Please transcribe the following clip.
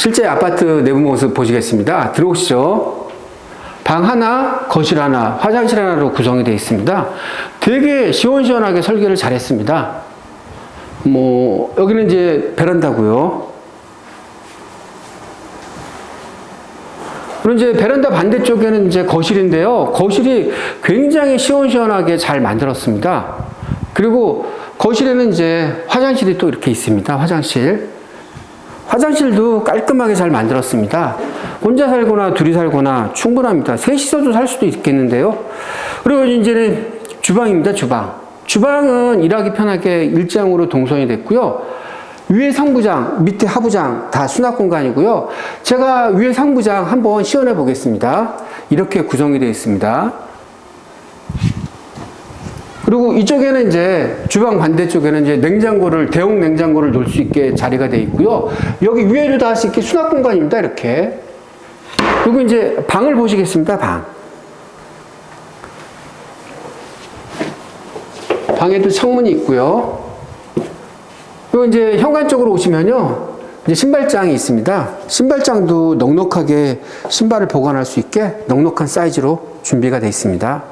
실제 아파트 내부 모습 보시겠습니다. 들어오시죠. 방 하나, 거실 하나, 화장실 하나로 구성이 되어 있습니다. 되게 시원시원하게 설계를 잘 했습니다. 뭐, 여기는 이제 베란다고요 그리고 이제 베란다 반대쪽에는 이제 거실인데요. 거실이 굉장히 시원시원하게 잘 만들었습니다. 그리고 거실에는 이제 화장실이 또 이렇게 있습니다. 화장실. 화장실도 깔끔하게 잘 만들었습니다. 혼자 살거나 둘이 살거나 충분합니다. 셋이서도 살 수도 있겠는데요. 그리고 이제는 주방입니다. 주방. 주방은 일하기 편하게 일장으로 동선이 됐고요. 위에 상부장, 밑에 하부장 다 수납 공간이고요. 제가 위에 상부장 한번 시연해 보겠습니다. 이렇게 구성이 되어 있습니다. 그리고 이쪽에는 이제 주방 반대쪽에는 이제 냉장고를 대용 냉장고를 놓을 수 있게 자리가 되어 있고요. 여기 위에도 다 할 수 있게 수납 공간입니다. 이렇게. 그리고 이제 방을 보시겠습니다. 방. 방에도 창문이 있고요. 그리고 이제 현관 쪽으로 오시면요. 이제 신발장이 있습니다. 신발장도 넉넉하게 신발을 보관할 수 있게 넉넉한 사이즈로 준비가 되어 있습니다.